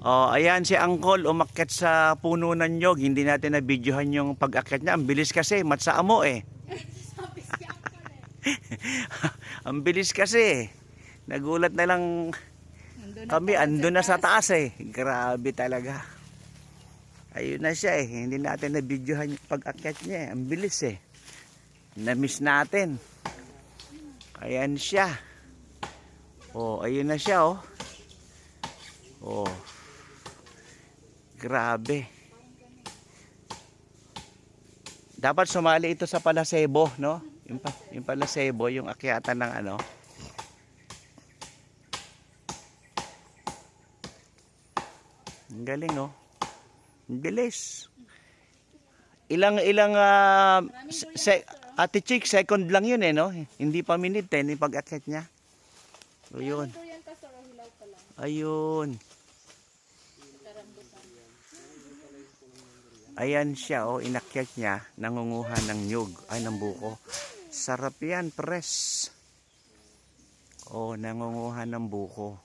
Oh, ayan si Angkol umakyat sa puno ng nyog. Hindi natin na videohan yung pag-akyat niya. Ang bilis kasi, matsa mo eh. Ang bilis kasi. Nagulat na lang na kami, ando na sa taas eh. Grabe talaga. Ayun na siya eh. Hindi natin na videohan yung pag-akyat niya eh. Ang bilis eh. Na-miss natin. Ayan siya. Oh, ayun na siya oh. Oh. Grabe. Dapat sumali ito sa Palasebo, no? Yung, pa, yung Palasebo, yung akyatan ng ano. Ang galing, oh. Ang bilis. Ilang, ilang, ah, se- se- Ate Chick, second lang yun eh, no? Hindi pa minute eh, yung pag-akyat niya. O yun. Ayun. Ayan siya, oh, inakyat niya, nangunguha ng nyug, ay ng buko. Sarap yan, press. Oh, nangunguha ng buko.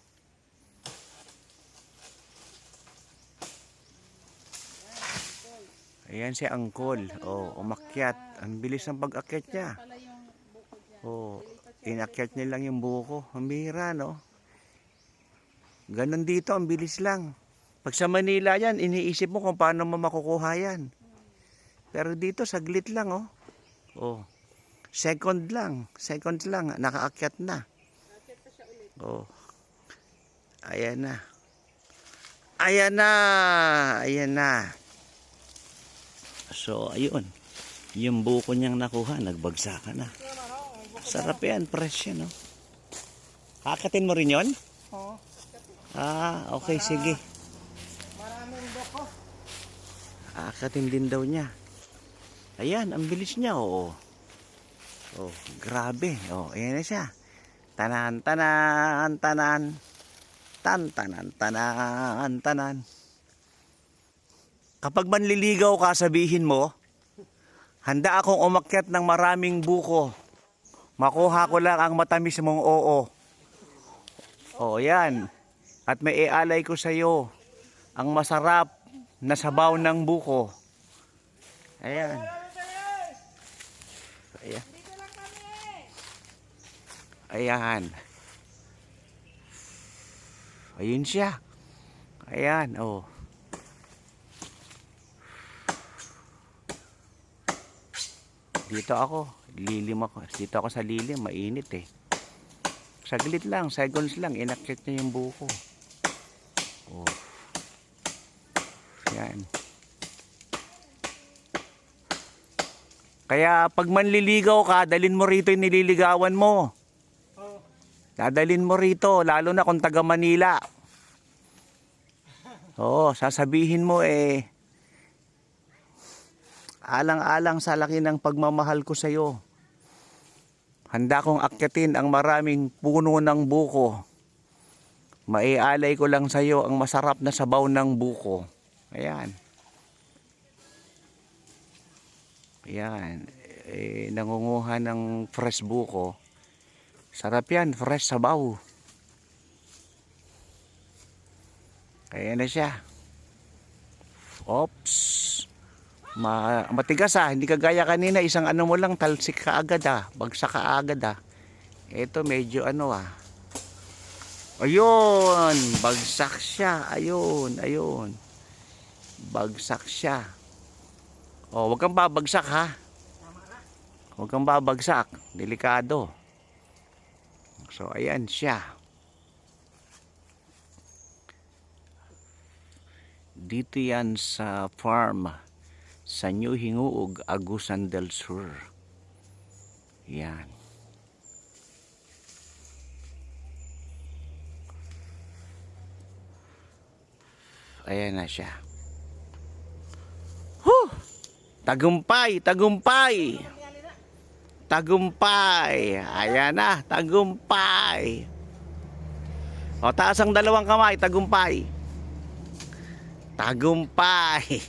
Ayan si Angkol. Oh, umakyat. Ang bilis ng pag-akyat niya. Oh, inakyat niya lang yung buko. Ang bihira, no? Ganon dito, ang bilis lang. Pag sa Manila yan, iniisip mo kung paano mo makukuha yan. Pero dito, saglit lang, oh. Oh. Second lang. Second lang. Nakaakyat na. Oh. Ayan na. Ayan na. Ayan na. So, ayun. Yung buko niyang nakuha, nagbagsakan na. Sarap yan, fresh yan, no? Kakatin mo rin yon? Oo. Ah, okay, sige. Maraming buko. Kakatin din daw niya. Ayan, ang bilis niya, oo. Oh, grabe. Oh, ayan na siya. Tanan, tanan, tanan. Tan, tanan, tanan, tanan. Kapag manliligaw ka, sabihin mo, handa akong umakyat ng maraming buko. Makuha ko lang ang matamis mong oo. Oh, yan. At may ialay ko sa iyo ang masarap na sabaw ng buko. Ayan. Ayan. Ayan. Ayun siya. Ayan, oh. Dito ako, lilim ako. Dito ako sa lilim, mainit eh. Saglit lang, seconds lang, inakyat niya yung buko. Oh. Yan. Kaya pag manliligaw ka, dalin mo rito yung nililigawan mo. Dadalin mo rito, lalo na kung taga Manila. Oo, sasabihin mo eh, alang-alang sa laki ng pagmamahal ko sa iyo. Handa kong akyatin ang maraming puno ng buko. Maialay ko lang sa iyo ang masarap na sabaw ng buko. Ayan. Ayan. Eh, nangunguha ng fresh buko. Sarap yan, fresh sabaw. Kaya na siya. Ops. Ma matigas ah, hindi kagaya kanina, isang ano mo lang, talsik ka agad ah, bagsak ka agad ah. Ito medyo ano ah. Ayun, bagsak siya. Ayun, ayun. Bagsak siya. Oh, wag kang babagsak ha. Huwag kang babagsak. Delikado. So, ayan siya. Dito yan sa farm sa New Hinguog, Agusan del Sur. Yan. Ayan na siya. Tagumpay, tagumpay. Tagumpay. Ayan na, tagumpay. O, taas ang dalawang kamay, tagumpay. Tagumpay.